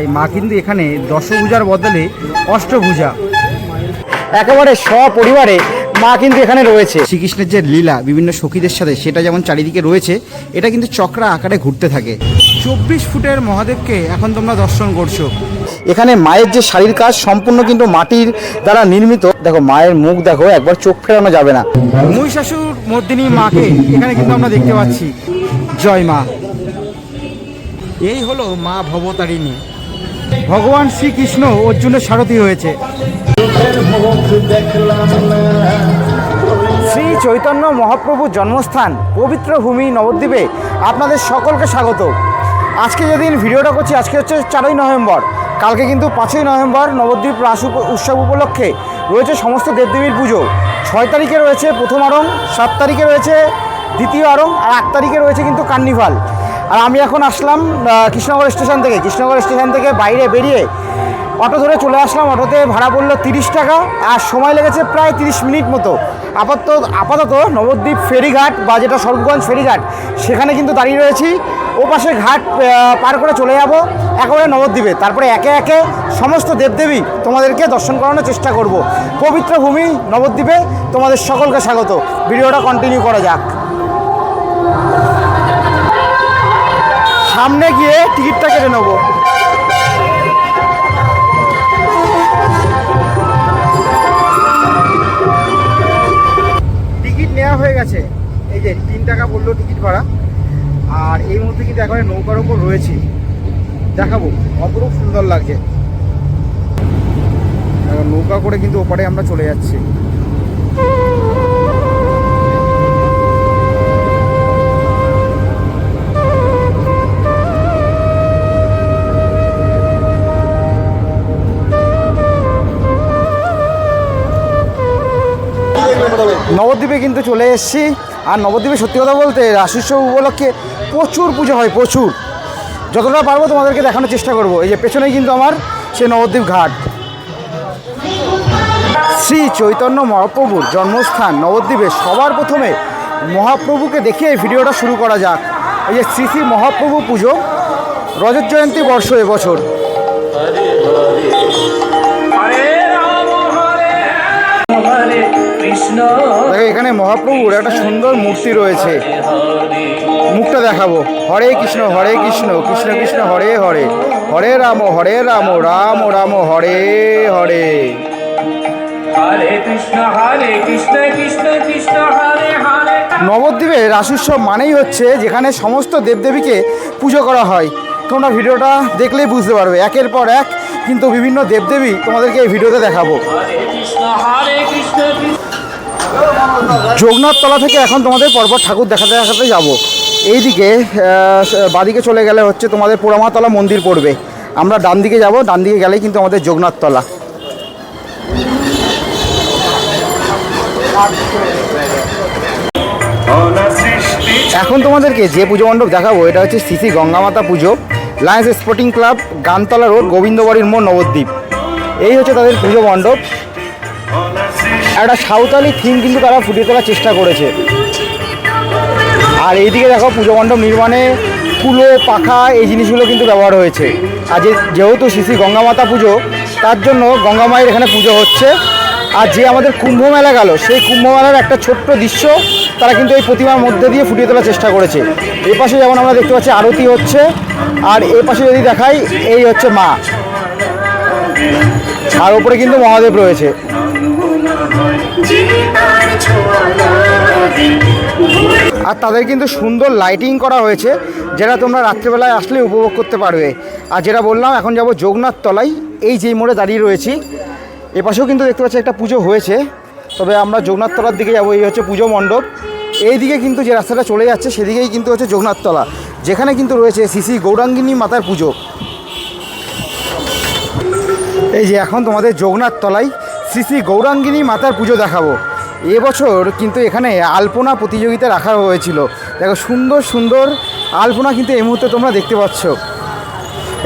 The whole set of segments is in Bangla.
এই মা কিন্তু এখানে দশভূজার বদলে অষ্টভূজা। একেবারে সপরিবারে মা কিন্তু এখানে রয়েছে। শ্রীকৃষ্ণের যে লীলা বিভিন্ন সখীদের সাথে সেটা যেমন চারিদিকে রয়েছে এটা কিন্তু চক্রা আকারে ঘুরতে থাকে। চব্বিশ ফুটের মহাদেবকে এখন তোমরা দর্শন করছ। এখানে মায়ের যে শাড়ির কাজ সম্পূর্ণ কিন্তু মাটির দ্বারা নির্মিত। দেখো মায়ের মুখ দেখো একবার চোখ ফেরানো যাবে না। মহিষাসুর মর্দিনী মাকে এখানে কিন্তু আমরা দেখতে পাচ্ছি। জয় মা। এই হলো মা ভবতারিণী। ভগবান শ্রীকৃষ্ণ অর্জুনের সারথি হয়েছে। শ্রী চৈতন্য মহাপ্রভুর জন্মস্থান পবিত্র ভূমি নবদ্বীপে আপনাদের সকলকে স্বাগত। আজকে যেদিন ভিডিওটা করছি, আজকে হচ্ছে চারই নভেম্বর। কালকে কিন্তু পাঁচই নভেম্বর নবদ্বীপ রাস উৎসব উপলক্ষে রয়েছে সমস্ত দেবদেবীর পুজো। ছয় তারিখে রয়েছে প্রথম আরং, সাত তারিখে রয়েছে দ্বিতীয় আরং, আর আট তারিখে রয়েছে কিন্তু কার্নিভাল। আর আমি এখন আসলাম কৃষ্ণনগর স্টেশন থেকে। কৃষ্ণনগর স্টেশন থেকে বাইরে বেরিয়ে অটো ধরে চলে আসলাম। অটোতে ভাড়া পড়ল তিরিশ টাকা আর সময় লেগেছে প্রায় তিরিশ মিনিট মতো। আপাতত আপাতত নবদ্বীপ ফেরিঘাট বা যেটা সর্বগঞ্জ ফেরিঘাট, সেখানে কিন্তু দাঁড়িয়ে রয়েছি। ও পাশে ঘাট পার করে চলে যাব একেবারে নবদ্বীপে। তারপরে একে একে সমস্ত দেবদেবী তোমাদেরকে দর্শন করানোর চেষ্টা করব। পবিত্র ভূমি নবদ্বীপে তোমাদের সকলকে স্বাগত। ভিডিওটা কন্টিনিউ করা যাক। সামনে গিয়ে টিকিটটা কেটে নেব। টিকিট নেওয়া হয়ে গেছে। এই যে তিন টাকা পড়ল টিকিট ভাড়া। আর এই মুহূর্তে কিন্তু একেবারে নৌকার ওপর রয়েছি। দেখাবো, অপরূপ সুন্দর লাগছে। নৌকা করে কিন্তু ওপারে আমরা চলে যাচ্ছি। নবদ্বীপে কিন্তু চলে এসেছি। আর নবদ্বীপে সত্যি কথা বলতে রাশিস্ব উপলক্ষে প্রচুর পুজো হয়, প্রচুর। যতটা পারব তোমাদেরকে দেখানোর চেষ্টা করব। এই যে পেছনেই কিন্তু আমার সে নবদ্বীপ ঘাট। শ্রী চৈতন্য মহাপ্রভুর জন্মস্থান নবদ্বীপে। সবার প্রথমে মহাপ্রভুকে দেখে এই ভিডিওটা শুরু করা যাক। এই যে শ্রী শ্রী মহাপ্রভু পুজো, রজত জয়ন্তী বর্ষ এবছর। এখানে মহাপ্রভুর একটা সুন্দর মূর্তি রয়েছে। মুখটা দেখাবো। হরে কৃষ্ণ হরে কৃষ্ণ কৃষ্ণ কৃষ্ণ হরে হরে। হরে রাম হরে রাম রাম রাম হরে হরে। হরে কৃষ্ণ হরে কৃষ্ণ কৃষ্ণ কৃষ্ণ হরে হরে। নবদ্বীপে রাসুৎসব মানেই হচ্ছে যেখানে সমস্ত দেবদেবীকে পুজো করা হয়। তোমরা ভিডিওটা দেখলেই বুঝতে পারবে। একের পর এক কিন্তু বিভিন্ন দেবদেবী তোমাদেরকে এই ভিডিওতে দেখাবো। কৃষ্ণ হরে কৃষ্ণ কৃষ্ণ যোগনাথ তলা থেকে এখন তোমাদের পরপর ঠাকুর দেখাতে দেখাতে যাব। এইদিকে বাদিকে চলে গেলে হচ্ছে তোমাদের পোড়ামাতলা মন্দির পড়বে। আমরা ডান দিকে যাব, ডান দিকে গেলেই কিন্তু আমাদের যোগনাথ তলা। এখন তোমাদেরকে যে পুজো মণ্ডপ দেখাবো, এটা হচ্ছে সিসি গঙ্গামাতা পুজো Lions Sporting Club Gantala road, গোবিন্দবাড়ির মোড়, নবদ্বীপ। এই হচ্ছে তাদের পুজো মণ্ডপ। একটা সাঁওতালি থিম কিন্তু তারা ফুটিয়ে তোলার চেষ্টা করেছে। আর এইদিকে দেখো পুজো মণ্ডপ নির্মাণে কুলো পাখা এই জিনিসগুলো কিন্তু ব্যবহার হয়েছে। আর যে যেহেতু শ্রী গঙ্গামাতা পুজো, তার জন্য গঙ্গা মায়ের এখানে পুজো হচ্ছে। আর যে আমাদের কুম্ভ মেলা গেল, সেই কুম্ভ মেলার একটা ছোট্ট দৃশ্য তারা কিন্তু এই প্রতিমার মধ্যে দিয়ে ফুটিয়ে তোলার চেষ্টা করেছে। এ পাশে যেমন আমরা দেখতে পাচ্ছি আরতি হচ্ছে, আর এ পাশে যদি দেখাই, এই হচ্ছে মা। আর ওপরে কিন্তু মহাদেব রয়েছে। আর তাদের কিন্তু সুন্দর লাইটিং করা হয়েছে, যেটা তোমরা রাত্রেবেলায় আসলে উপভোগ করতে পারবে। আর যেটা বললাম, এখন যাব যোগনাথ তলায়, এই যেই মোড়ে দাঁড়িয়ে রয়েছি। এপাশেও কিন্তু দেখতে পাচ্ছি একটা পুজো হয়েছে, তবে আমরা যোগনাথ তলার দিকে যাব, এই হচ্ছে পুজো মণ্ডপ। এই দিকে কিন্তু যে রাস্তাটা চলে যাচ্ছে, সেদিকেই কিন্তু হচ্ছে যোগনাথ তলা, যেখানে কিন্তু রয়েছে শ্রী গৌরাঙ্গিনী মাতার পুজো। এই যে এখন তোমাদের যোগনাথ তলায় শ্রী শ্রী গৌরাঙ্গিনী মাতার পুজো দেখাবো। এবছর কিন্তু এখানে আলপনা প্রতিযোগিতা রাখা হয়েছিল। দেখো, সুন্দর সুন্দর আলপনা কিন্তু এই মুহূর্তে তোমরা দেখতে পাচ্ছ।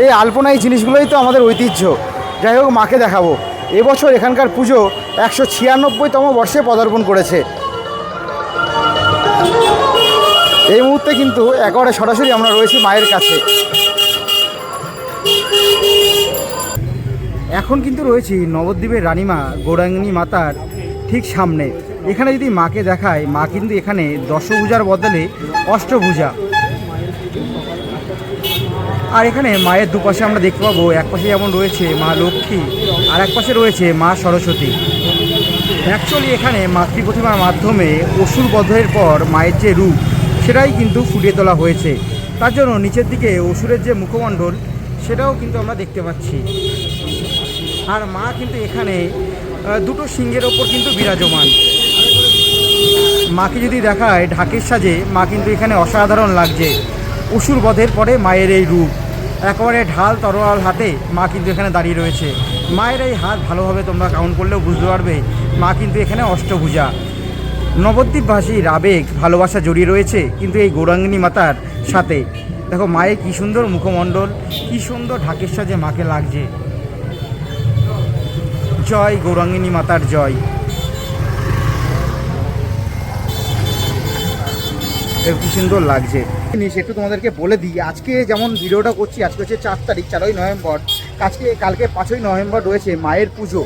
এই আলপনা, এই জিনিসগুলোই তো আমাদের ঐতিহ্য। যাই হোক, মাকে দেখাবো। এবছর এখানকার পুজো একশো ছিয়ানব্বইতম বর্ষে পদার্পণ করেছে। এই মুহূর্তে কিন্তু একেবারে সরাসরি আমরা রয়েছি মায়ের কাছে। এখন কিন্তু রয়েছি নবদ্বীপের রানীমা, গৌরাঙ্গিনী মাতার ঠিক সামনে। এখানে যদি মাকে দেখায় মা কিন্তু এখানে দশভূজার বদলে অষ্টভুজা। আর এখানে মায়ের দুপাশে আমরা দেখতে পাবো, এক পাশে যেমন রয়েছে মা লক্ষ্মী, আর এক পাশে রয়েছে মা সরস্বতী। অ্যাকচুয়ালি এখানে মাতৃ প্রতিমার মাধ্যমে অসুর বধের পর মায়ের যে রূপ, সেটাই কিন্তু ফুটিয়ে তোলা হয়েছে। তার জন্য নিচের দিকে অসুরের যে মুখমণ্ডল, সেটাও কিন্তু আমরা দেখতে পাচ্ছি। আর মা কিন্তু এখানে দুটো সিংহের ওপর কিন্তু বিরাজমান। মাকে যদি দেখায় ঢাকের সাজে, মা কিন্তু এখানে অসাধারণ লাগছে। অসুর বধের পরে মায়ের এই রূপ। একেবারে ঢাল তরোয়াল হাতে মা কিন্তু এখানে দাঁড়িয়ে রয়েছে। মায়ের এই হাত ভালোভাবে তোমরা কাউন্ট করলেও বুঝতে পারবে, মা কিন্তু এখানে অষ্টভুজা। নবদ্বীপবাসীর আবেগ, ভালোবাসা জড়িয়ে রয়েছে কিন্তু এই গৌরাঙ্গিনী মাতার সাথে। দেখো, মায়ের কী সুন্দর মুখমণ্ডল, কী সুন্দর ঢাকের সাজে মাকে লাগছে। জয়, গৌরাঙ্গিনী মাতার জয়। কি সুন্দর লাগছে। একটু তোমাদেরকে বলে দিই, আজকে যেমন ভিডিওটা করছি, আজকে হচ্ছে চার তারিখ, চারই নভেম্বর। আজকে কালকে পাঁচই নভেম্বর রয়েছে মায়ের পুজো।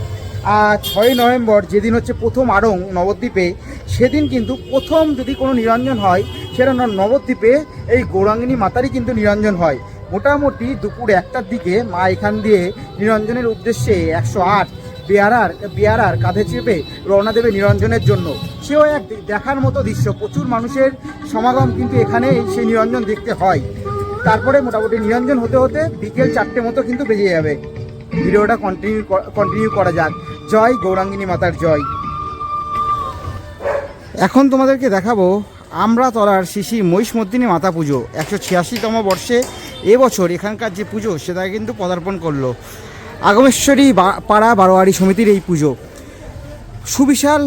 আর ছয়ই নভেম্বর যেদিন হচ্ছে প্রথম আড়ং নবদ্বীপে, সেদিন কিন্তু প্রথম যদি কোনো নিরঞ্জন হয়, সেটা নবদ্বীপে এই গৌরাঙ্গিনী মাতারই কিন্তু নিরঞ্জন হয়। মোটামুটি দুপুর একটার দিকে মা এখান দিয়ে নিরঞ্জনের উদ্দেশ্যে একশো আট বেয়ারার বেয়ারার কাঁধে চেপে রওনা দেবে নিরঞ্জনের জন্য। সেও এক দেখার মতো দৃশ্য। প্রচুর মানুষের সমাগম কিন্তু এখানে সেই নিরঞ্জন দেখতে হয়। তারপরে মোটামুটি নিরঞ্জন হতে হতে বিকেল চারটে মতো কিন্তু বেজে যাবে। ভিডিওটা কন্টিনিউ কন্টিনিউ করা যাক। জয় গৌরাঙ্গিনী মাতার জয়। এখন তোমাদেরকে দেখাবো আমরা তলার শিশি মহিষমদ্দিনী মাতা পুজো। একশো ছিয়াশিতম বর্ষে এবছর এখানকার যে পুজো, সেটা কিন্তু পদার্পণ করল। আগমেশ্বরী পাড়া বারোয়ারি সমিতির এই পুজো। সুবিশাল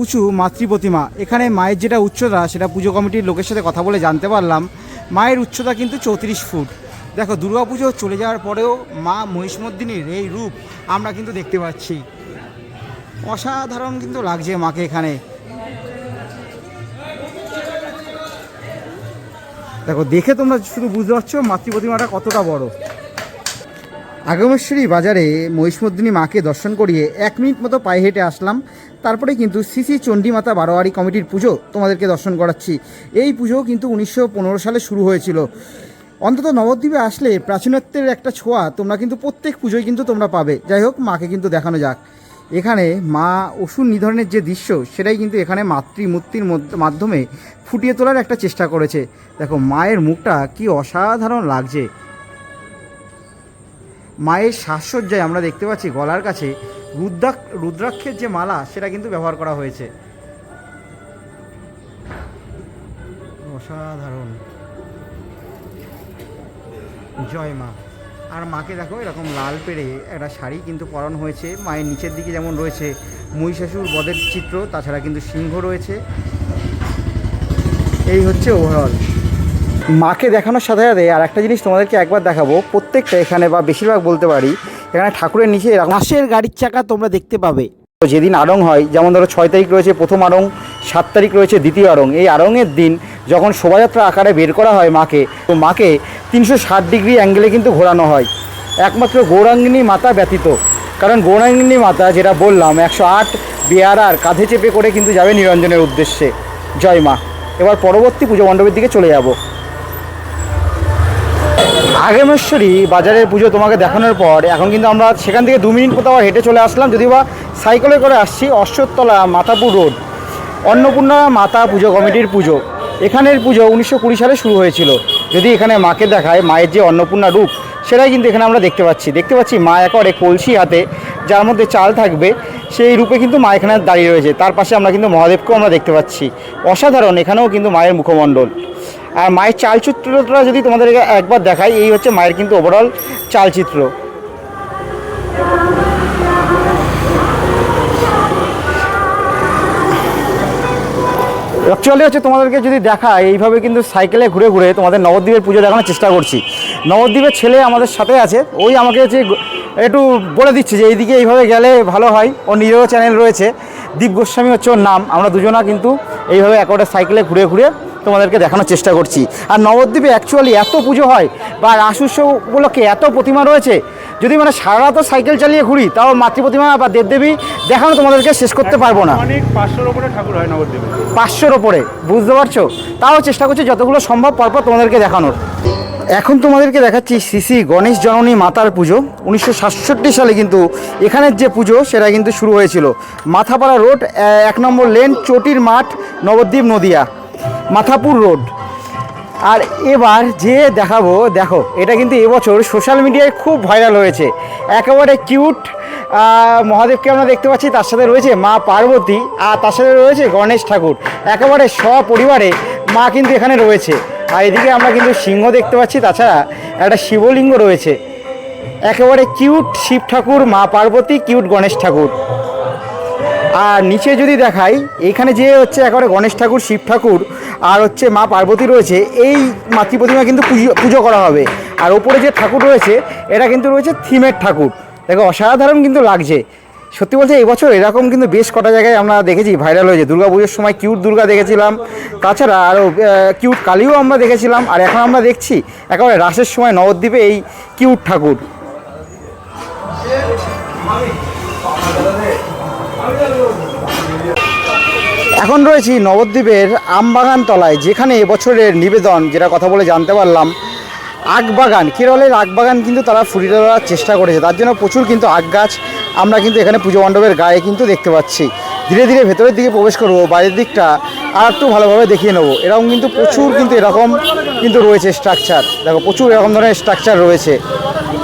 উঁচু মাতৃ প্রতিমা। এখানে মায়ের যেটা উচ্চতা, সেটা পুজো কমিটির লোকের সাথে কথা বলে জানতে পারলাম। মায়ের উচ্চতা কিন্তু চৌত্রিশ ফুট। দেখো, দুর্গাপুজো চলে যাওয়ার পরেও মা মহিষমর্দিনীর এই রূপ আমরা কিন্তু দেখতে পাচ্ছি। অসাধারণ কিন্তু লাগছে মাকে এখানে। দেখো, দেখে তোমরা শুধু বুঝতে পারছ মাতৃ প্রতিমাটা কতটা বড়। আগমেশ্বরী বাজারে মহিষমর্দিনী মাকে দর্শন করিয়ে এক মিনিট মতো পায়ে হেঁটে আসলাম। তারপরে কিন্তু শ্রী চণ্ডীমাতা বারোয়ারি কমিটির পুজো তোমাদেরকে দর্শন করাচ্ছি। এই পুজো কিন্তু উনিশশো পনেরো সালে শুরু হয়েছিল। অন্তত নবদ্বীপে আসলে প্রাচীনত্বের একটা ছোঁয়া তোমরা কিন্তু প্রত্যেক পুজোয় কিন্তু তোমরা পাবে। যাই হোক, মাকে কিন্তু দেখানো যাক। এখানে মা অসুর নিধনের যে দৃশ্য, সেটাই কিন্তু এখানে মাতৃমূর্তির মধ্য- মাধ্যমে ফুটিয়ে তোলার একটা চেষ্টা করেছে। দেখো, মায়ের মুখটা কি অসাধারণ লাগছে। মায়ের সাজসজ্জায় আমরা দেখতে পাচ্ছি গলার কাছে রুদ্রাক রুদ্রাক্ষের যে মালা, সেটা কিন্তু ব্যবহার করা হয়েছে। অসাধারণ। জয় মা। আর মাকে দেখো, এরকম লাল পেড়ে একটা শাড়ি কিন্তু পরানো হয়েছে। মায়ের নিচের দিকে যেমন রয়েছে মহিষাসুর বদের চিত্র, তাছাড়া কিন্তু সিংহ রয়েছে। এই হচ্ছে ওভারঅল মাকে দেখানোর সাথে সাথে আর একটা জিনিস তোমাদেরকে একবার দেখাবো প্রত্যেকটা এখানে বা বেশিরভাগ বলতে পারি এখানে ঠাকুরের নিচে রাশের গাড়ির চাকা তোমরা দেখতে পাবে। তো যেদিন আড়ং হয় যেমন ধরো ছয় তারিখ রয়েছে প্রথম আড়ং সাত তারিখ রয়েছে দ্বিতীয় আড়ং এই আড়ংয়ের দিন যখন শোভাযাত্রা আকারে বের করা হয় মাকে তো মাকে তিনশো ষাট ডিগ্রি অ্যাঙ্গেলে কিন্তু ঘোরানো হয়। একমাত্র গৌরাঙ্গিনী মাতা ব্যতীত। কারণ গৌরাঙ্গিনী মাতা যেটা বললাম একশো আট বেয়ারার কাঁধে চেপে করে কিন্তু যাবে নিরঞ্জনের উদ্দেশ্যে। জয় মা। এবার পরবর্তী পুজো মণ্ডপের দিকে চলে যাব। আগেমেশ্বরী বাজারের পুজো তোমাকে দেখানোর পর এখন কিন্তু আমরা সেখান থেকে দু মিনিট আবার হেঁটে চলে আসলাম, যদিও বা সাইকেলে করে আসছি অশ্বত্তলা মাতাপুর রোড, অন্নপূর্ণা মাতা পুজো কমিটির পুজো। এখানের পুজো উনিশশো কুড়ি সালে শুরু হয়েছিল। যদি এখানে মাকে দেখায়, মায়ের যে অন্নপূর্ণা রূপ, সেটাই কিন্তু এখানে আমরা দেখতে পাচ্ছি। দেখতে পাচ্ছি মা একেবারে কলসি হাতে, যার মধ্যে চাল থাকবে, সেই রূপে কিন্তু মা এখানে দাঁড়িয়ে রয়েছে। তার পাশে আমরা কিন্তু মহাদেবকেও আমরা দেখতে পাচ্ছি। অসাধারণ এখানেও কিন্তু মায়ের মুখমণ্ডল। আর মায়ের চালচিত্রটা যদি তোমাদের একবার দেখাই, এই হচ্ছে মায়ের কিন্তু ওভারঅল চালচিত্র। অ্যাকচুয়ালি হচ্ছে তোমাদেরকে যদি দেখা এইভাবে কিন্তু সাইকেলে ঘুরে ঘুরে তোমাদের নবদ্বীপের পুজো দেখানোর চেষ্টা করছি। নবদ্বীপের ছেলে আমাদের সাথে আছে, ওই আমাকে হচ্ছে একটু বলে দিচ্ছে যে এইদিকে এইভাবে গেলে ভালো হয়। ও নিজেরও চ্যানেল রয়েছে। দীপ গোস্বামী হচ্ছে ওর নাম। আমরা দুজনা কিন্তু এইভাবে একটা সাইকেলে ঘুরে ঘুরে তোমাদেরকে দেখানোর চেষ্টা করছি। আর নবদ্বীপে অ্যাকচুয়ালি এত পুজো হয় বা রাস উৎসব উপলক্ষে এত প্রতিমা রয়েছে যদি মানে সারা রাতও সাইকেল চালিয়ে ঘুরি তাও মাতৃ প্রতিমা বা দেবদেবী দেখানো তোমাদেরকে শেষ করতে পারব না। অনেক পাঁচশোর ওপরে ঠাকুর হয় নবদ্বীপে। পাঁচশোর ওপরে বুঝতে পারছ? তাও চেষ্টা করছি যতগুলো সম্ভব পরপর তোমাদেরকে দেখানোর। এখন তোমাদেরকে দেখাচ্ছি শ্রী গণেশ জননী মাতার পুজো। উনিশশো সাতষট্টি সালে কিন্তু এখানের যে পুজো সেটা কিন্তু শুরু হয়েছিল। মাথাপাড়া রোড এক নম্বর লেন চটির মাঠ নবদ্বীপ নদিয়া। মাথাপুর রোড। আর এবার যে দেখাবো, দেখো, এটা কিন্তু এবছর সোশ্যাল মিডিয়ায় খুব ভাইরাল হয়েছে। একেবারে কিউট মহাদেবকে আমরা দেখতে পাচ্ছি, তার সাথে রয়েছে মা পার্বতী আর তার সাথে রয়েছে গণেশ ঠাকুর। একেবারে সপরিবারে মা কিন্তু এখানে রয়েছে। আর এদিকে আমরা কিন্তু সিংহ দেখতে পাচ্ছি, তাছাড়া একটা শিবলিঙ্গ রয়েছে। একেবারে কিউট শিব ঠাকুর, মা পার্বতী কিউট গণেশ ঠাকুর। আর নিচে যদি দেখাই, এখানে যে হচ্ছে একেবারে গণেশ ঠাকুর, শিব ঠাকুর আর হচ্ছে মা পার্বতী রয়েছে, এই মাতৃ প্রতিমা কিন্তু পুজো পুজো করা হবে। আর ওপরে যে ঠাকুর রয়েছে, এটা কিন্তু রয়েছে থিমের ঠাকুর। দেখো, অসাধারণ কিন্তু লাগছে। সত্যি বলতে এই বছর এরকম কিন্তু বেশ কটা জায়গায় আমরা দেখেছি ভাইরাল হয়েছে। দুর্গা পুজোর সময় কিউট দুর্গা দেখেছিলাম, তাছাড়া আরও কিউট কালীও আমরা দেখেছিলাম, আর এখন আমরা দেখছি একেবারে রাসের সময় নবদ্বীপে এই কিউট ঠাকুর। এখন রয়েছি নবদ্বীপের আমবাগান তলায়, যেখানে এবছরের নিবেদন, যেটা কথা বলে জানতে পারলাম, আগবাগান। কেরলের আগবাগান কিন্তু তারা ফুটিয়ে তোলার চেষ্টা করেছে, তার জন্য প্রচুর কিন্তু আগ গাছ আমরা কিন্তু এখানে পুজো মণ্ডপের গায়ে কিন্তু দেখতে পাচ্ছি। ধীরে ধীরে ভেতরের দিকে প্রবেশ করব, বাইরের দিকটা আর একটু ভালোভাবে দেখিয়ে নেব। এরকম কিন্তু প্রচুর কিন্তু এরকম কিন্তু রয়েছে স্ট্রাকচার দেখো, প্রচুর এরকম ধরনের স্ট্রাকচার রয়েছে।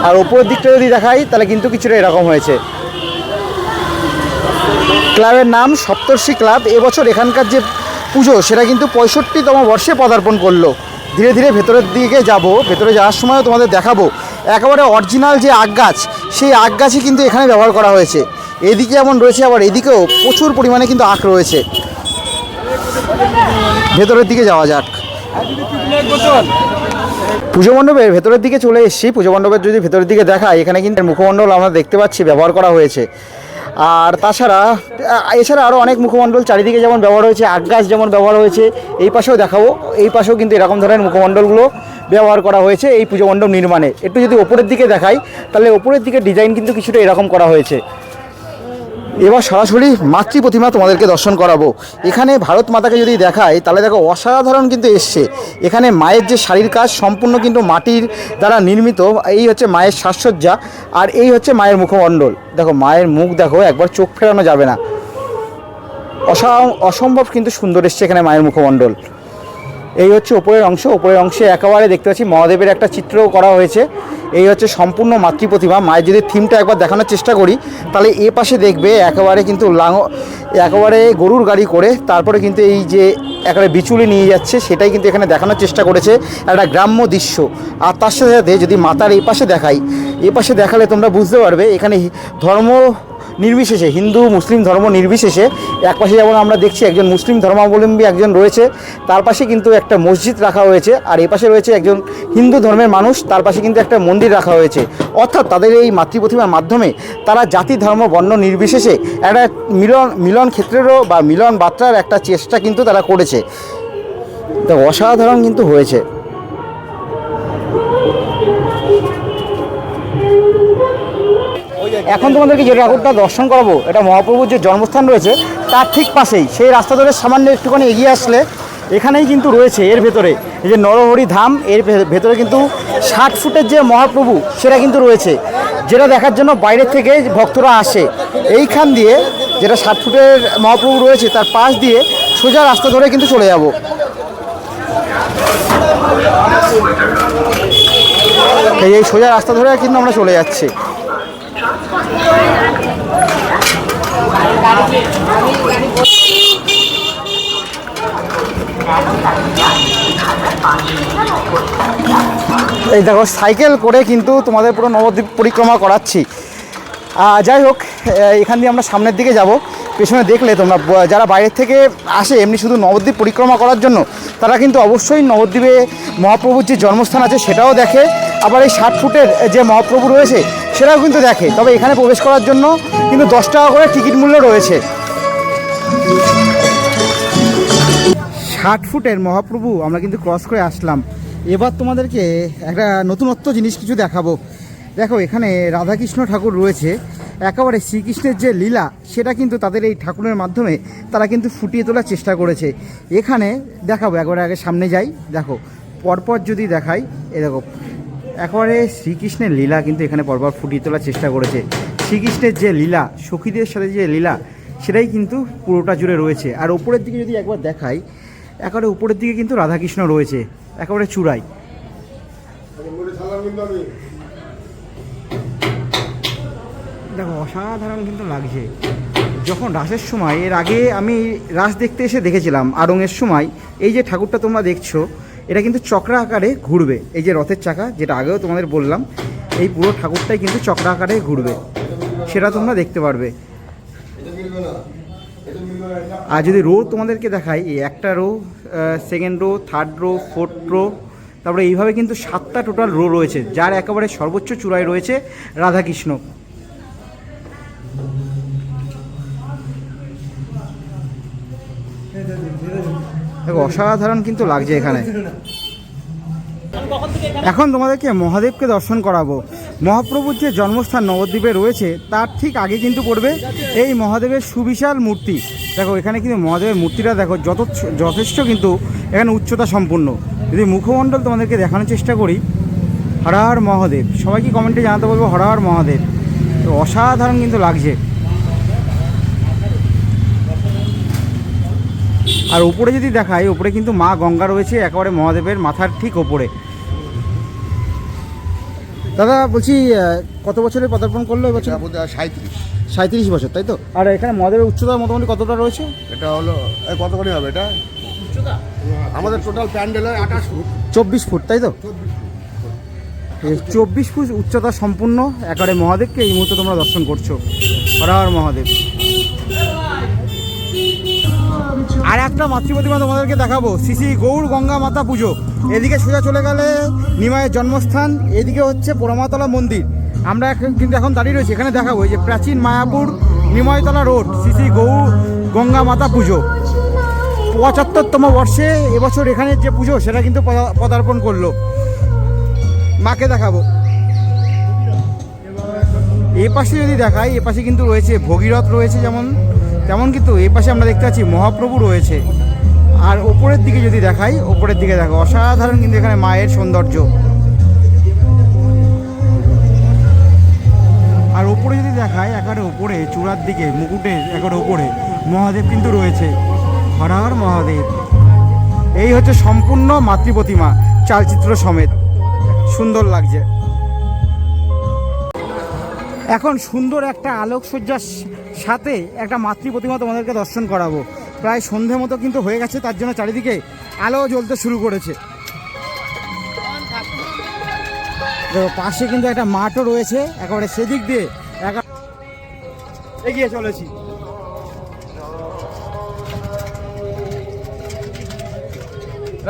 আর ওপরের দিকটা যদি দেখাই, তাহলে কিন্তু কিছুটা এরকম হয়েছে। ক্লাবের নাম সপ্তর্ষি ক্লাব। এবছর এখানকার যে পুজো, সেটা কিন্তু পঁয়ষট্টিতম বর্ষে পদার্পণ করল। ধীরে ধীরে ভেতরের দিকে যাব, ভেতরে যাওয়ার সময়ও তোমাদের দেখাবো। একেবারে অরিজিনাল যে আগ গাছ সেই আগ গাছই কিন্তু এখানে ব্যবহার করা হয়েছে। এদিকে যেমন রয়েছে, আবার এদিকেও প্রচুর পরিমাণে কিন্তু আখ রয়েছে। ভেতরের দিকে যাওয়া যাক। পুজো মণ্ডপের ভেতরের দিকে চলে এসেছি। পুজো মণ্ডপের যদি ভেতরের দিকে দেখাই, এখানে কিন্তু মুখমণ্ডল আমরা দেখতে পাচ্ছি, ব্যবহার করা হয়েছে। আর তাছাড়া এছাড়া আরও অনেক মুখমণ্ডল, চারিদিকে যেমন ব্যবহার হয়েছে আগ গাছ যেমন ব্যবহার হয়েছে, এই পাশেও দেখাবো, এই পাশেও কিন্তু এরকম ধরনের মুখমণ্ডলগুলো ব্যবহার করা হয়েছে এই পুজো মণ্ডপ নির্মাণে। একটু যদি ওপরের দিকে দেখাই, তাহলে ওপরের দিকে ডিজাইন কিন্তু কিছুটা এরকম করা হয়েছে। এবার সরাসরি মাতৃ প্রতিমা তোমাদেরকে দর্শন করাবো। এখানে ভারত মাতাকে যদি দেখায় তাহলে দেখো অসাধারণ কিন্তু এসছে। এখানে মায়ের যে শাড়ির কাজ সম্পূর্ণ কিন্তু মাটির দ্বারা নির্মিত, এই হচ্ছে মায়ের সাজসজ্জা, আর এই হচ্ছে মায়ের মুখমণ্ডল। দেখো, মায়ের মুখ দেখো, একবার চোখ ফেরানো যাবে না। অসা অসম্ভব কিন্তু সুন্দর এসছে এখানে মায়ের মুখমণ্ডল। এই হচ্ছে ওপরের অংশ ওপরের অংশে একেবারে দেখতে পাচ্ছি মহাদেবের একটা চিত্রও করা হয়েছে। এই হচ্ছে সম্পূর্ণ মাতৃ প্রতিমা। মায়ের যদি থিমটা একবার দেখানোর চেষ্টা করি, তাহলে এ পাশে দেখবে একেবারে কিন্তু লাঙ, একেবারে গরুর গাড়ি করে তারপরে কিন্তু এই যে একেবারে বিচুলি নিয়ে যাচ্ছে, সেটাই কিন্তু এখানে দেখানোর চেষ্টা করেছে। একটা গ্রাম্য দৃশ্য। আর তার সাথে সাথে যদি মাতার এই পাশে দেখাই, এ পাশে দেখালে তোমরা বুঝতে পারবে, এখানে ধর্ম নির্বিশেষে, হিন্দু, মুসলিম ধর্ম নির্বিশেষে, এক পাশে যেমন আমরা দেখছি একজন মুসলিম ধর্মাবলম্বী একজন রয়েছে, তার পাশে কিন্তু একটা মসজিদ রাখা হয়েছে, আর এই পাশে রয়েছে একজন হিন্দু ধর্মের মানুষ, তার পাশে কিন্তু একটা মন্দির রাখা হয়েছে। অর্থাৎ তাদের এই মাতৃপ্রতিমার মাধ্যমে তারা জাতি, ধর্ম, বর্ণ নির্বিশেষে একটা মিলন মিলন ক্ষেত্রেরও বা মিলন বার্তার একটা চেষ্টা কিন্তু তারা করেছে। তো অসাধারণ কিন্তু হয়েছে। এখন তোমাদেরকে যে ঠাকুরটা দর্শন করাবো, এটা মহাপ্রভুর যে জন্মস্থান রয়েছে, তার ঠিক পাশেই, সেই রাস্তা ধরে সামান্য একটুখানি এগিয়ে আসলে এখানেই কিন্তু রয়েছে, এর ভেতরে, এই যে নরহরি ধাম, এর ভেতরে কিন্তু ষাট ফুটের যে মহাপ্রভু, সেটা কিন্তু রয়েছে, যেটা দেখার জন্য বাইরের থেকে ভক্তরা আসে। এইখান দিয়ে যেটা ষাট ফুটের মহাপ্রভু রয়েছে, তার পাশ দিয়ে সোজা রাস্তা ধরে কিন্তু চলে যাব। এই সোজা রাস্তা ধরে কিন্তু আমরা চলে যাচ্ছি। এই দেখো সাইকেল করে কিন্তু তোমাদের পুরো নবদ্বীপ পরিক্রমা করাচ্ছি। যাই হোক এখান দিয়ে আমরা সামনের দিকে যাব। পেছনে দেখলে তোমরা যারা বাইরের থেকে আসে, এমনি শুধু নবদ্বীপ পরিক্রমা করার জন্য, তারা কিন্তু অবশ্যই নবদ্বীপে মহাপ্রভুর যে জন্মস্থান আছে, সেটাও দেখে। আবার এই ষাট ফুটের যে মহাপ্রভু রয়েছে সেটাও কিন্তু দেখে। তবে এখানে প্রবেশ করার জন্য কিন্তু দশ টাকা করে টিকিট মূল্য রয়েছে। ষাট ফুটের মহাপ্রভু, আমরা কিন্তু ক্রস করে আসলাম। এবার তোমাদেরকে একটা নতুনত্ব জিনিস কিছু দেখাবো। দেখো, এখানে রাধাকৃষ্ণ ঠাকুর রয়েছে। একেবারে শ্রীকৃষ্ণের যে লীলা, সেটা কিন্তু তাদের এই ঠাকুরের মাধ্যমে তারা কিন্তু ফুটিয়ে তোলার চেষ্টা করেছে। এখানে দেখাবো, একবারে আগে সামনে যাই। দেখো, পরপর যদি দেখাই, এ দেখো একেবারে শ্রীকৃষ্ণের লীলা কিন্তু এখানে পরপর ফুটিয়ে তোলার চেষ্টা করেছে। শ্রীকৃষ্ণের যে লীলা, সখীদের সাথে যে লীলা, সেটাই কিন্তু পুরোটা জুড়ে রয়েছে। আর উপরের দিকে যদি একবার দেখাই, একেবারে উপরের দিকে কিন্তু রাধাকৃষ্ণ রয়েছে, একেবারে চূড়ায়। দেখো, অসাধারণ কিন্তু লাগছে। যখন রাসের সময়, এর আগে আমি রাস দেখতে এসে দেখেছিলাম আড়ংয়ের সময়, এই যে ঠাকুরটা তোমরা দেখছ এটা কিন্তু চক্রা আকারে ঘুরবে। এই যে রথের চাকা, যেটা আগেও তোমাদের বললাম, এই পুরো ঠাকুরটাই কিন্তু চক্রা আকারে ঘুরবে। সেটা তোমরা দেখতে পারবে। আর যদি রো তোমাদেরকে দেখাই, এই একটা row second row third row fourth row তারপরে এইভাবে কিন্তু সাতটা টোটাল রো রয়েছে, যার একেবারে সর্বোচ্চ চূড়ায় রয়েছে রাধাকৃষ্ণ। অসাধারণ কিন্তু লাগছে এখানে। এখন তোমাদেরকে মহাদেবকে দর্শন করাবো। মহাপ্রভুর যে জন্মস্থান নবদ্বীপে রয়েছে, তার ঠিক আগে কিন্তু পড়বে এই মহাদেবের সুবিশাল মূর্তি। দেখো, এখানে কিন্তু মহাদেবের মূর্তিটা দেখো যত যথেষ্ট কিন্তু এখানে উচ্চতা সম্পূর্ণ। যদি মুখমণ্ডল তোমাদেরকে দেখানোর চেষ্টা করি হরার মহাদেব। সবাইকে কমেন্টে জানাতে বলব হরার মহাদেব। তো অসাধারণ কিন্তু লাগছে। আর উপরে যদি দেখাই উপরে কিন্তু মা গঙ্গা রয়েছে একেবারে মহাদেবের মাথার ঠিক ওপরে। দাদা বলছি কত বছরে পদার্পণ করল এবছর সাঁত্রিশ সাঁত্রিশ বছর তাই তো? আর এখানে মহাদেবের উচ্চতা মোটামুটি কতটা রয়েছে? এটা হলো কত করে হবে এটা? আমাদের টোটাল প্যান্ডেল হয় আঠাশ ফুট। চব্বিশ ফুট তাই তো? চব্বিশ ফুট। উচ্চতা সম্পূর্ণ একেবারে মহাদেবকে এই মুহূর্তে তোমরা দর্শন করছ। হরার মহাদেব। আর একটা মাতৃপ্রতিমা তোমাদেরকে দেখাবো। শ্রী গৌর গঙ্গা মাতা পুজো। এদিকে সোজা চলে গেলে নিমায়ের জন্মস্থান, এদিকে হচ্ছে পোড়ামাতলা মন্দির। আমরা কিন্তু এখন দাঁড়িয়ে রয়েছি, এখানে দেখাবো যে প্রাচীন মায়াপুর নিময়তলা রোড, শ্রী গৌর গঙ্গা মাতা পুজো। পঁচাত্তরতম বর্ষে এবছর এখানে যে পুজো, সেটা কিন্তু পদা- পদার্পণ করল। মাকে দেখাবো। এ পাশে যদি দেখাই এ পাশে কিন্তু রয়েছে ভগীরথ রয়েছে যেমন। তেমন কিন্তু এ পাশে আমরা দেখতে পাচ্ছি মহাপ্রভু রয়েছে। আর ওপরের দিকে যদি দেখাই, ওপরের দিকে দেখো, অসাধারণ কিন্তু এখানে মায়ের সৌন্দর্য। আর ওপরে যদি দেখাই, একেবারে ওপরে, চূড়ার দিকে, মুকুটের, একেবারে ওপরে, মহাদেব কিন্তু রয়েছে। হরার মহাদেব। এই হচ্ছে সম্পূর্ণ মাতৃপ্রতিমা, চালচিত্র সমেত। সুন্দর লাগছে। এখন সুন্দর একটা আলোকসজ্জার সাথে একটা মাতৃ প্রতিমা তোমাদেরকে দর্শন করাবো। প্রায় সন্ধে মতো কিন্তু হয়ে গেছে, তার জন্য চারিদিকে আলো জ্বলতে শুরু করেছে। দেখো, পাশে কিন্তু একটা মাঠও রয়েছে, একেবারে সেদিক দিয়ে এগিয়ে চলেছি।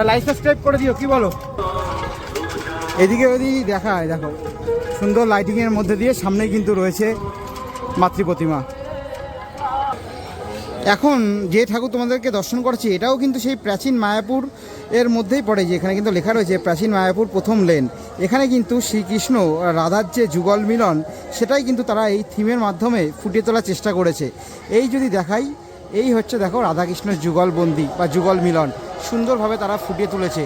লাইফ সাবস্ক্রাইব করে দিও, কি বলো? এদিকে যদি দেখায়, দেখো। সুন্দর লাইটিংয়ের মধ্যে দিয়ে সামনে কিন্তু রয়েছে মাতৃ প্রতিমা। এখন যে ঠাকুর তোমাদেরকে দর্শন করছি এটাও কিন্তু সেই প্রাচীন মায়াপুর এর মধ্যেই পড়ে যে এখানে কিন্তু লেখা রয়েছে, প্রাচীন মায়াপুর প্রথম লেন। এখানে কিন্তু শ্রীকৃষ্ণ রাধার যে যুগল মিলন, সেটাই কিন্তু তারা এই থিমের মাধ্যমে ফুটিয়ে তোলার চেষ্টা করেছে। এই যদি দেখাই এই হচ্ছে দেখো রাধাকৃষ্ণের যুগলবন্দি বা যুগল মিলন। সুন্দরভাবে তারা ফুটিয়ে তুলেছে।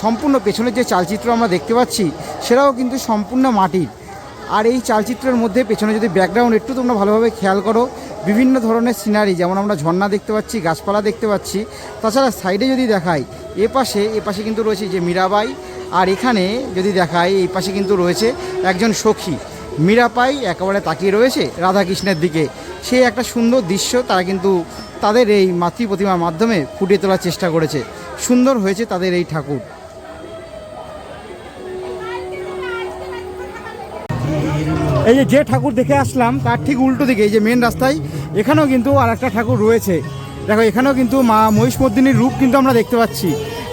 সম্পূর্ণ পেছনের যে চালচিত্র আমরা দেখতে পাচ্ছি, সেটাও কিন্তু সম্পূর্ণ মাটির। আর এই চালচিত্রের মধ্যে পেছনে যদি ব্যাকগ্রাউন্ড একটু তোমরা ভালোভাবে খেয়াল করো, বিভিন্ন ধরনের সিনারি, যেমন আমরা ঝর্ণা দেখতে পাচ্ছি, গাছপালা দেখতে পাচ্ছি। তাছাড়া সাইডে যদি দেখাই, এ পাশে এ পাশে কিন্তু রয়েছে যে মীরাবাই, আর এখানে যদি দেখাই, এই পাশে কিন্তু রয়েছে একজন সখী। মীরাপাই একেবারে তাকিয়ে রয়েছে রাধাকৃষ্ণের দিকে। সেই একটা সুন্দর দৃশ্য তারা কিন্তু তাদের এই মাতৃ প্রতিমার মাধ্যমে ফুটিয়ে তোলার চেষ্টা করেছে। সুন্দর হয়েছে তাদের এই ঠাকুর। এই যে যে ঠাকুর দেখে আসলাম, তার ঠিক উল্টো দিকে, এই যে মেন রাস্তায়, এখানেও কিন্তু আর একটা ঠাকুর রয়েছে। দেখো, এখানেও কিন্তু মা মহিষমর্দিনীর রূপ কিন্তু আমরা দেখতে পাচ্ছি।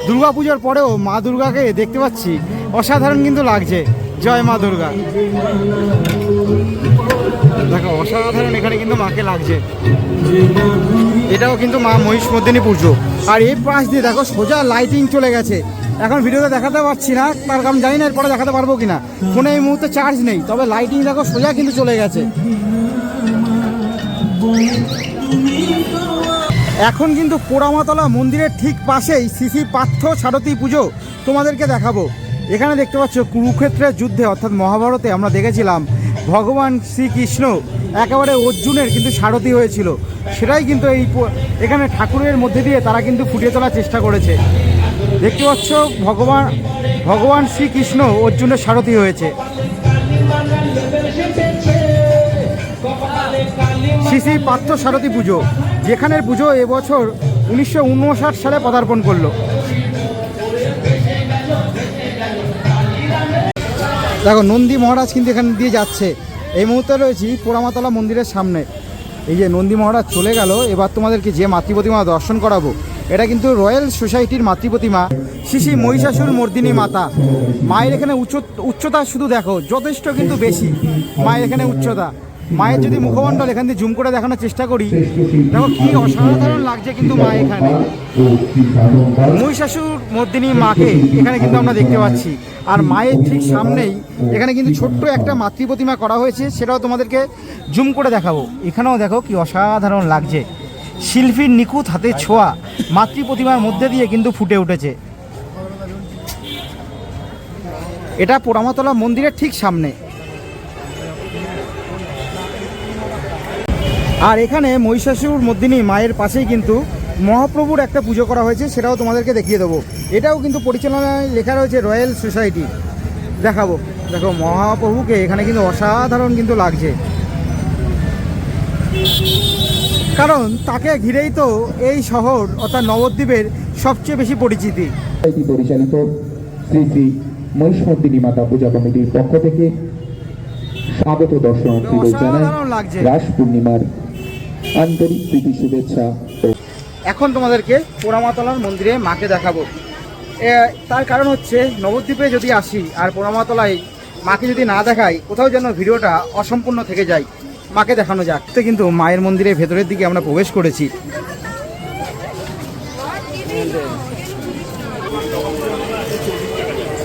দুর্গা পুজোর পরেও মা দুর্গাকে দেখতে পাচ্ছি। অসাধারণ কিন্তু লাগছে। জয় মা দুর্গা। দেখো, অসাধারণ এখানে কিন্তু মাকে লাগছে। এটাও কিন্তু মা মহিষমর্দিনী পুজো। আর এই পাশ দিয়ে দেখো, সোজা লাইটিং চলে গেছে। এখন ভিডিওতে দেখাতে পারছি না, তার কারণ জানি না এরপরে দেখাতে পারব কিনা। ফোনে এই মুহূর্তে চার্জ নেই, তবে লাইটিং দেখো, সোজা কিন্তু চলে গেছে। এখন কিন্তু পোড়ামাতলা মন্দিরের ঠিক পাশেই সিসি পার্থ সারথী পুজো তোমাদেরকে দেখাবো। এখানে দেখতে পাচ্ছ কুরুক্ষেত্রের যুদ্ধে, অর্থাৎ মহাভারতে আমরা দেখেছিলাম ভগবান শ্রীকৃষ্ণ একেবারে অর্জুনের কিন্তু সারথী হয়েছিল। সেটাই কিন্তু এই এখানে ঠাকুরের মধ্যে দিয়ে তারা কিন্তু ফুটিয়ে তোলার চেষ্টা করেছে। দেখতে পাচ্ছ ভগবান ভগবান শ্রীকৃষ্ণ অর্জুনের সারথী হয়েছে। শ্রী শ্রী পার্থ সারথী পুজো যেখানের পুজো এবছর উনিশশো উনষাট সালে পদার্পণ করল। দেখো, নন্দী মহারাজ কিন্তু এখান দিয়ে যাচ্ছে। এই মুহূর্তে রয়েছি পোড়ামাতলা মন্দিরের সামনে। এই যে নন্দী মহারাজ চলে গেল, এবার তোমাদেরকে যে মাতৃপ্রতিমা দর্শন করাবো, এটা কিন্তু রয়্যাল সোসাইটির মাতৃপ্রতিমা শিশি মহিষাসুর মর্দিনী মাতা। মায়ের এখানে উচ্চ উচ্চতা শুধু দেখো, যথেষ্ট কিন্তু বেশি। মায়ের এখানে উচ্চতা। মায়ের যদি মুখমণ্ডল এখান দিয়ে জুম করে দেখানোর চেষ্টা করি, দেখো কি অসাধারণ লাগছে কিন্তু মা এখানে। মহিষাসুর মর্দিনী মাকে এখানে কিন্তু আমরা দেখতে পাচ্ছি। আর মায়ের ঠিক সামনেই এখানে কিন্তু ছোট্ট একটা মাতৃ প্রতিমা করা হয়েছে, সেটাও তোমাদেরকে জুম করে দেখাবো। এখানেও দেখো কি অসাধারণ লাগছে। শিল্পীর নিখুঁত হাতে ছোঁয়া মাতৃ প্রতিমার মধ্যে দিয়ে কিন্তু ফুটে উঠেছে। এটা পোড়ামাতলা মন্দিরের ঠিক সামনে। আর এখানে মহিষাসুর মর্দিনী মায়ের পাশেই কিন্তু মহাপ্রভুর একটা পুজো করা হয়েছে সেটাও তোমাদেরকে দেখিয়ে দেবো। এটাও কিন্তু পরিচালনায় লেখা রয়েছে রয়্যাল সোসাইটি দেখাবো। দেখো মহাপ্রভুকে এখানে কিন্তু অসাধারণ কিন্তু লাগছে। কারণ তাকে ঘিরেই তো এই শহর অর্থাৎ নবদ্বীপের সবচেয়ে বেশি পরিচিতি। পরিচালিত শ্রী শ্রী মহিষমর্দিনী মাতা পূজা কমিটির পক্ষ থেকে স্বাগত দর্শনার্থীদের লাগছে। রাস পূর্ণিমার আন্তরিক প্রীতি, শুভেচ্ছা। এখন তোমাদেরকে পোড়ামাতলার মন্দিরে মাকে দেখাবো। তার কারণ হচ্ছে নবদ্বীপে যদি আসি আর পোড়ামাতলায় মাকে যদি না দেখাই, কোথাও যেন ভিডিওটা অসম্পূর্ণ থেকে যায়। মাকে দেখানো যাক। তো কিন্তু মায়ের মন্দিরের ভেতরের দিকে আমরা প্রবেশ করেছি।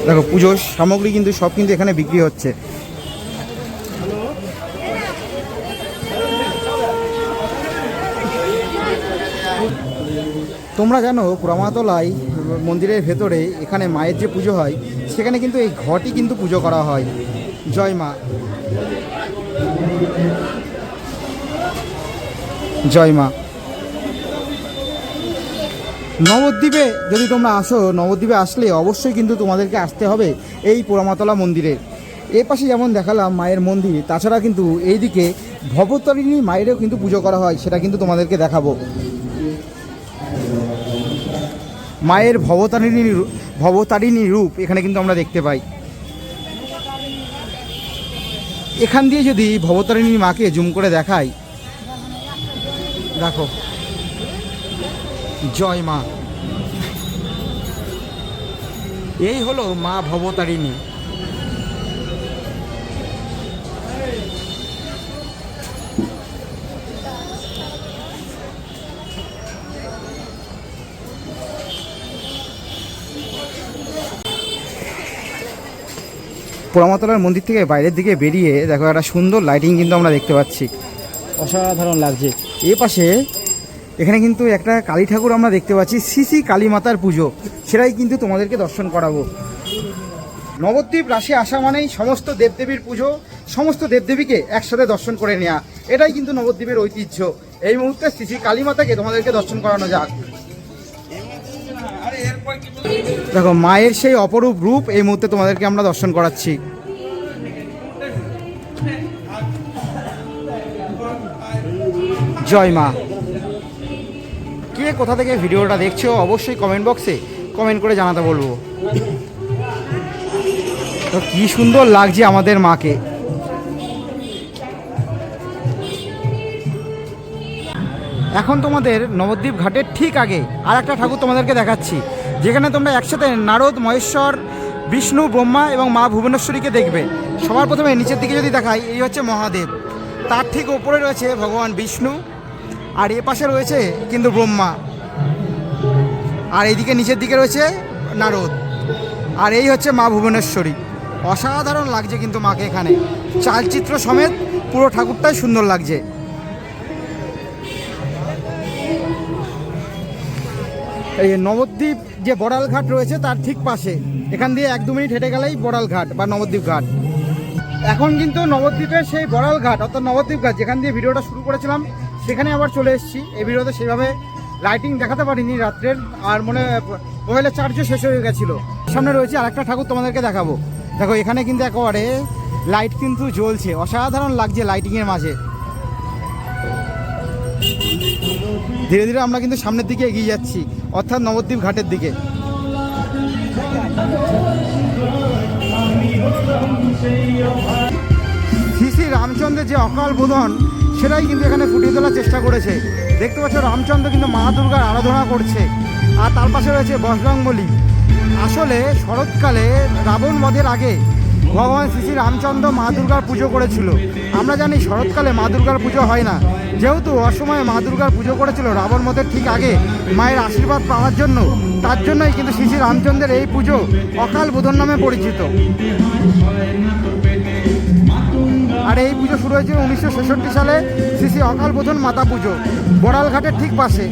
দেখো, পুজোর সামগ্রী কিন্তু সব কিন্তু এখানে বিক্রি হচ্ছে। তোমরা জানো পোড়ামাতলায় মন্দিরের ভেতরে এখানে মায়ের যে পুজো হয়, সেখানে কিন্তু এই ঘটই কিন্তু পুজো করা হয়। জয় মা। জয় মা। নবদ্বীপে যদি তোমরা আসো, নবদ্বীপে আসলে অবশ্যই কিন্তু তোমাদেরকে আসতে হবে এই পোড়ামাতলা মন্দিরে। এ পাশে যেমন দেখালাম মায়ের মন্দির, তাছাড়া কিন্তু এইদিকে ভবতারিণী মায়েরও কিন্তু পুজো করা হয়, সেটা কিন্তু তোমাদেরকে দেখাবো। মায়ের ভবতারিণী ভবতারিণী রূপ এখানে কিন্তু আমরা দেখতে পাই। এখান দিয়ে যদি ভবতারিণী মাকে জুম করে দেখাই, দেখো। জয় মা। এই হলো মা ভবতারিণী। পোড়ামাতলার মন্দির থেকে বাইরের দিকে বেরিয়ে দেখো একটা সুন্দর লাইটিং কিন্তু আমরা দেখতে পাচ্ছি। অসাধারণ লাগছে। এ পাশে এখানে কিন্তু একটা কালী ঠাকুর আমরা দেখতে পাচ্ছি সিসি কালী মাতার পুজো। সেটাই কিন্তু তোমাদেরকে দর্শন করাবো। নবদ্বীপ রাশি আসা মানেই সমস্ত দেবদেবীর পুজো সমস্ত দেবদেবীকে একসাথে দর্শন করে নেওয়া এটাই কিন্তু নবদ্বীপের ঐতিহ্য। এই মুহূর্তে শ্রী কালী মাতাকে তোমাদেরকে দর্শন করানো যাক। দেখো, মায়ের সেই অপরূপ রূপ এই মুহূর্তে তোমাদেরকে আমরা দর্শন করাচ্ছি। জয় মা। কে কোথা থেকে ভিডিওটা দেখছ অবশ্যই কমেন্ট বক্সে কমেন্ট করে জানাতে বলব। তো কি সুন্দর লাগছে আমাদের মাকে। এখন তোমাদের নবদ্বীপ ঘাটের ঠিক আগে আর একটা ঠাকুর তোমাদেরকে দেখাচ্ছি। যেখানে তোমরা একসাথে নারদ, মহেশ্বর, বিষ্ণু, ব্রহ্মা এবং মা ভুবনেশ্বরীকে দেখবে। সবার প্রথমে নিচের দিকে যদি দেখাই, এই হচ্ছে মহাদেব। তার ঠিক ওপরে রয়েছে ভগবান বিষ্ণু, আর এ পাশে রয়েছে কিন্তু ব্রহ্মা। আর এইদিকে নিচের দিকে রয়েছে নারদ। আর এই হচ্ছে মা ভুবনেশ্বরী। অসাধারণ লাগছে কিন্তু মাকে এখানে। চালচিত্র সমেত পুরো ঠাকুরটাই সুন্দর লাগছে। এই নবদ্বীপ যে বড়াল ঘাট রয়েছে তার ঠিক পাশে। এখান দিয়ে এক দু মিনিট হেঁটে গেলেই বড়াল ঘাট বা নবদ্বীপ ঘাট। এখন কিন্তু নবদ্বীপের সেই বড়াল ঘাট, অর্থাৎ নবদ্বীপ ঘাট, যেখান দিয়ে ভিডিওটা শুরু করেছিলাম, সেখানে আবার চলে এসেছি। এই ভিডিওতে সেভাবে লাইটিং দেখাতে পারিনি রাত্রের, আর মনে, মোবাইলের চার্জও শেষ হয়ে গেছিল। সামনে রয়েছে আরেকটা ঠাকুর তোমাদেরকে দেখাবো। দেখো, এখানে কিন্তু একেবারে লাইট কিন্তু জ্বলছে। অসাধারণ লাগছে লাইটিংয়ের মাঝে। ধীরে ধীরে আমরা কিন্তু সামনের দিকে এগিয়ে যাচ্ছি, অর্থাৎ নবদ্বীপ ঘাটের দিকে। শ্রী শ্রী রামচন্দ্রের যে অকাল বোধন, সেটাই কিন্তু এখানে ফুটিয়ে তোলার চেষ্টা করেছে। দেখতে পাচ্ছ, রামচন্দ্র কিন্তু মা দুর্গার আরাধনা করছে। আর তার পাশে রয়েছে বজরংবলী। আসলে শরৎকালে রাবণ বধের আগে ভগবান শ্রী শ্রী রামচন্দ্র মা দুর্গার পুজো করেছিল। আমরা জানি শরৎকালে মা দুর্গার পুজো হয় না। যেহেতু অসময়ে মা দুর্গার পুজো করেছিল, রাবণ বধের ঠিক আগে মায়ের আশীর্বাদ পাওয়ার জন্য, তার জন্যই কিন্তু শ্রী শ্রী রামচন্দ্রের এই পুজো অকাল বোধন নামে পরিচিত। আর এই পুজো শুরু হয়েছিল উনিশশো ছেষট্টি সালে, শ্রী শ্রী অকাল বোধন মাতা পুজো বড়াল ঘাটের ঠিক পাশে।